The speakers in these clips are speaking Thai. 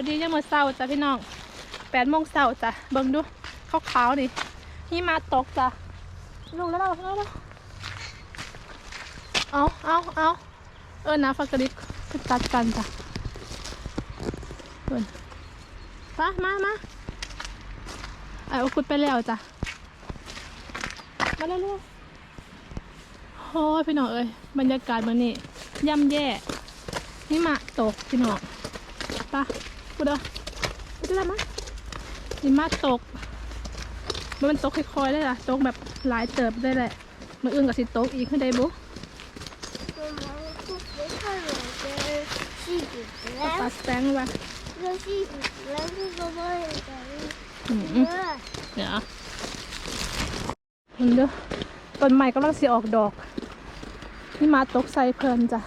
วัสดียังมือเศร้าจ้ะพี่น้องแปดโมงเช้าจ้ะเบิ่งดูขาวๆนี่หิมะตกจ้ะลงแล้วเราแล้วเราเอาเอาเอาเออนะฟักกระดิบคือตัดกันจ้ะเบิ่งมามามาไอ้อคุดไปแล้วจ้ะมาเร็วๆโอ้ยพี่น้องเอ้ยบรรยากาศมันนี่ย่ำแย่หิมะตกพี่น้องไปะ กูเด้อกูจะละมั้งหิมะตก มันตกค่อยๆเลยล่ะ ตกแบบหลายเติบได้แหละมันอื้งกับสิตกอีกขึ้นได้บุ๊ปัาแตงว่ะเดี๋ยวมันเด้อต้นใหม่กำลังสีออกดอกนี่มาตกใส่เพลินจ้ะ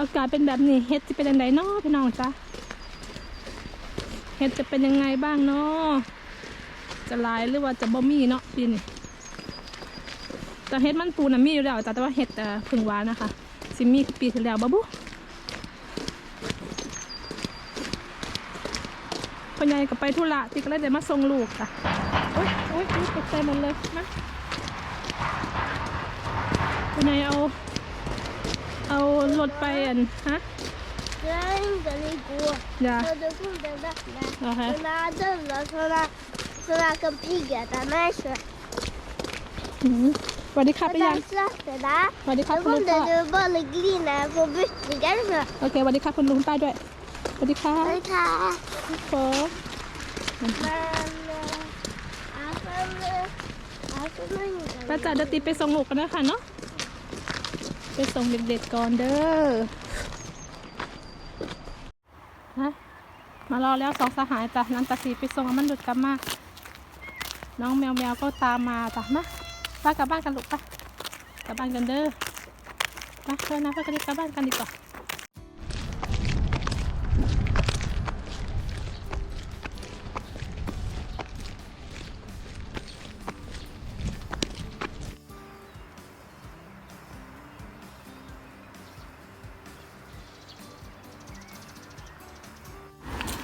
อากาศเป็นแบบนี้เฮ็ดจะเป็นยังไงเนาะพี่น้องจ้ะเฮ็ดจะเป็นยังไงบ้างเนาะจะลายหรือว่าจะบ่มีเนาะปีนี้แต่เฮ็ดมันปูน่ะมีอยู่แล้วจ้ะแต่ว่าเฮ็ดแต่พึ่งหวานนะคะสิมีปีที่แล้วบ่บุพ่อใหญ่ก็ไปธุระที่ก็เลยได้มาส่งลูกจ้ะโอ๊ยโอ๊ยโอ๊ยตกใจหมดเลยมาพ่อใหญ่เอา เอารถไปอันฮะ 跟着那锅， อย่า 我的空的那 โอเค 来，从那这了，从那从那个屁给咱们说， อืมสวัสดีค่ะไปยัง 但是在哪？ สวัสดีครับ 我 คุณลุง 们 ป้า 的把那个呢，我不是干什么？ โอเคสวัสดีครับคุณลุงป้าด้วยสวัสดีค่ะ 来看， โอ้ 妈妈，阿芬们，阿芬们， ป้าจ๋าเดี๋ยวตีไปส่งลูกกันนะคะเนาะ ไป ส่งเด็กๆก่อนเด้อนะมารอแล้วสองสหายจ้ะนันตาสีไปส่งอมันหลุดกลับมา น้องแมวแมวก็ตามมาจ้ะมาป้ากลับบ้านกันลูกไปกลับบ้านกันเด้อไปเพื่อนนะเพื่อนกันกลับบ้านกันดีกว่า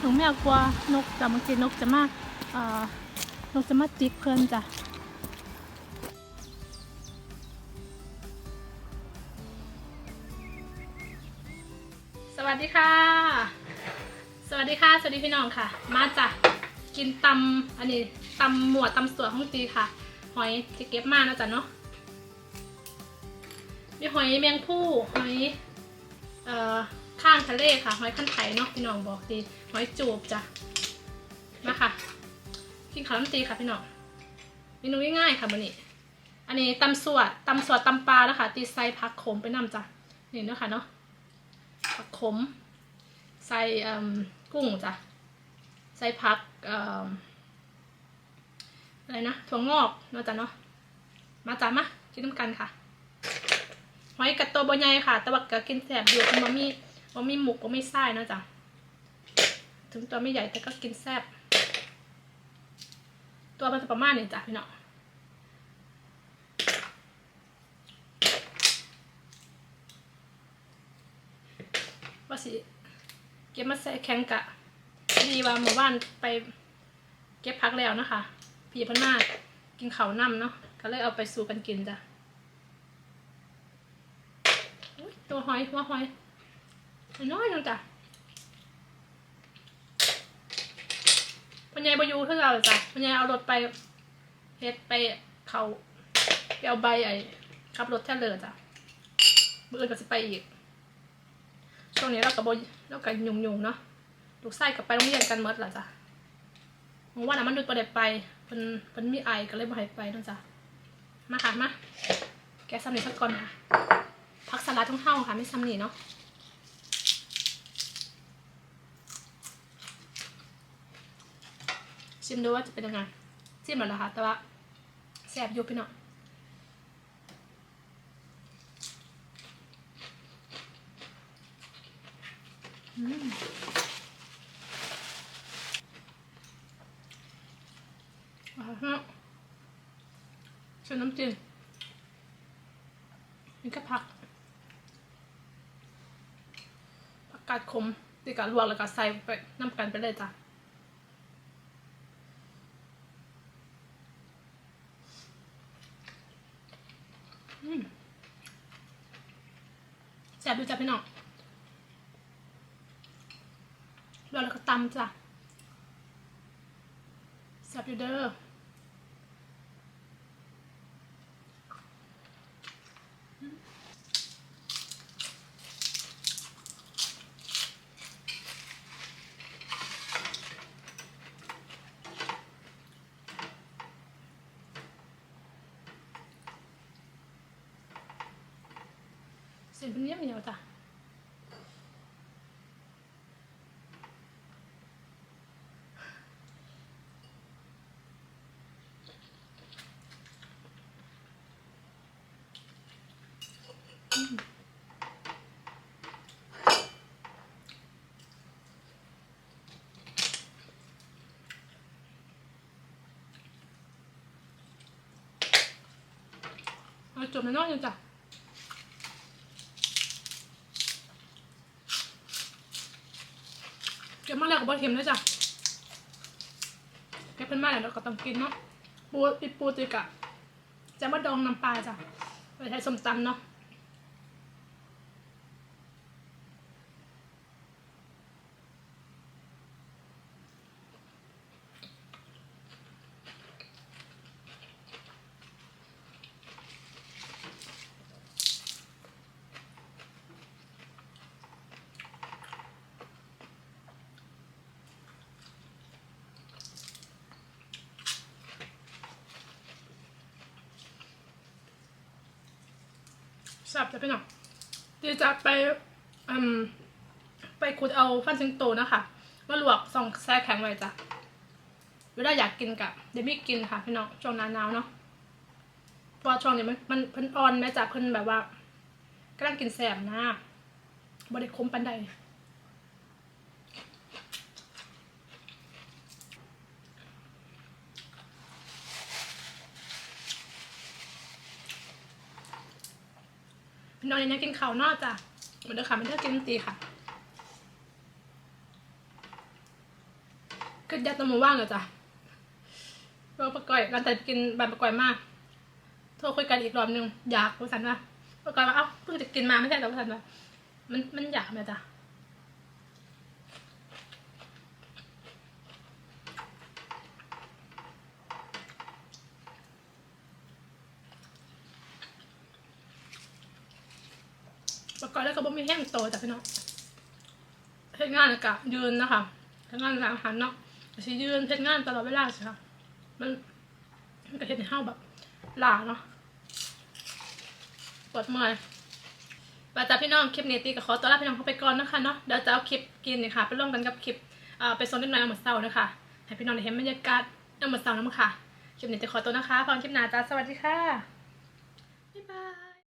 ถึงแม่กลัวนกจะมากินนกจะมาเอ่อนกจะมาจิกเพื่อนจ้ะสวัสดีค่ะ สวัสดีค่ะ สวัสดีพี่น้องค่ะ มาจ้ะกินตำอันนี้ตำหมวดตำสวนของตีค่ะ หอยที่เก็บมานะจ๊ะเนาะมีหอยแมงผู้หอยเอ่อข้างทะเลค่ะ หอยขั้นไถเนาะพี่น้องบอกดี อยจูบจ้ะมาค่ะกินข้าวน้ำตีค่ะพี่น้องเมนูง่ายๆค่ะมื้อนี้อันนี้ตำสวดตำสวดตำปลานะคะตีใส่ผักขมไปนำจ้ะนี่เนาะค่ะเนาะผักขม ใส่กุ้งจ้ะใส่ผักอะไรนะถั่วงอกเนาะจ้ะเนาะมาจ้ะมากินน้ำกันค่ะหอยกัดตัวบใหญ่ค่ะ แต่ว่าก็กินแสบอยู่มันบ่มีบ่มีหมุกบ่มีไส้เนาะจ้ะ ถึงตัวไม่ใหญ่แต่ก็กินแซ่บ ตัวมันจะประมาณนี้จ้ะพี่น้องว่าสิ เก็บมาใส่แข็งกะดีว่าหมู่บ้านไปเก็บพักแล้วนะคะ พี่พนมากินเขาน้ำเนาะก็เลยเอาไปสู่กันกินจ้ะตัวหอยหัวหอยน้อยนึงจ้ะ พ่อใหญ่บอยูเท่าเราจ้ะพ่อใหญ่เอารถไปเฮ็ดไปเขาไปเอาใบไอ้ขับรถแท่เลยจ้ะเมื่ออื่นก็จะไปอีก ช่วงนี้เรากับบเรากับยุงยุงเนาะลูกไส้กับไปโรงเรียนกันหมดละจ้ะมองว่าน่ะมันดูประเด็ไปเพิ่นเพิ่นมีไอก็เลยบ่ให้ไปเนาะจ้ะมาค่ะมาแกซ้ำนี่สักก่อนค่ะผักสลัดทั้งเท่าค่ะไม่ซ้ำนี่เนาะ ชิมดูว่าจะเป็นยังไงชิมแล้วนะคะแต่ว่าแซ่บยู่พี่เนาะอืมอ่าฮะชิมน้ำจิ้มนี่ก็ผัก ผักกาดขมที่กาดลวกแล้วก็ใส่ไปน้ำกันไปเลยจ้ะอืมแซ่บดูจ้ะพี่น้องลวกแล้วก็ตำจ้ะแซ่บอยู่เด้อ เส้นเป็นเหนียว เหนียวจ้ะอืมาจบแล้วเนาะยังจ้ะเก็บมาแล้วก็บอเค็มด้วยจ้ะเก็บเพิ่นมาแล้วเราก็ต้องกินเนาะปูอีปูติกะจะมาดองน้ำปลาจ้ะไปใช้ส้มตำเนาะ สับจะไปหน่อยดีจะไปอืมไปขุดเอาฟันซิงโตนะคะมาลวกซองแช่แข็งไว้จ้ะเวลาอยากกินกะเดี๋ยวมีกินค่ะพี่น้องช่วงหนาหนาวเนาะเพราะว่าช่วงนี้มันมันเพิ่นอ่อนแม่จ้ะเพิ่นแบบว่ากำลังกินแสบนะบริคมปันใด พี่น้องยังกินข้าวนอกจ้ะเหมือนเดิมค่ะไม่ได้กินตีค่ะก็ยัดตะมูว่างเลยจ้ะเราประกอยกันแต่กินแบบประกอยมากโทรคุยกันอีกรอบหนึงอยากรู้สันว่าประกอยว่าเอ้าเพิ่งจะกินมาไม่ใช่แต่รู้สันว่ามันมันอยากไหมจ้ะ ประกอยแล้วก็บ่มีแห้งโตจ้ะพี่น้องเฮ็ดงานกะยืนนะคะเฮ็ดงานร้านอาหารเนาะสิยืนเฮ็ดงานตลอดเวลาใช่ค่ะมันมันก็เฮ็ดให้เฮาแบบลาเนาะปวดเมื่อยว่าจ้ะพี่น้องคลิปนี้ตีก็ขอตัวลาพี่น้องเข้าไปก่อนนะคะเนาะเดี๋ยวจะเอาคลิปกินนี่ค่ะไปร่วมกันกับคลิปอ่าไปโซนเล็กน้อยเอามดเศร้านะคะให้พี่น้องได้เห็นบรรยากาศเอามดเศร้าน้ำค่ะคลิปนี้จะขอตัวนะคะพร้อมคลิปหน้าจ้าสวัสดีค่ะบ๊ายบาย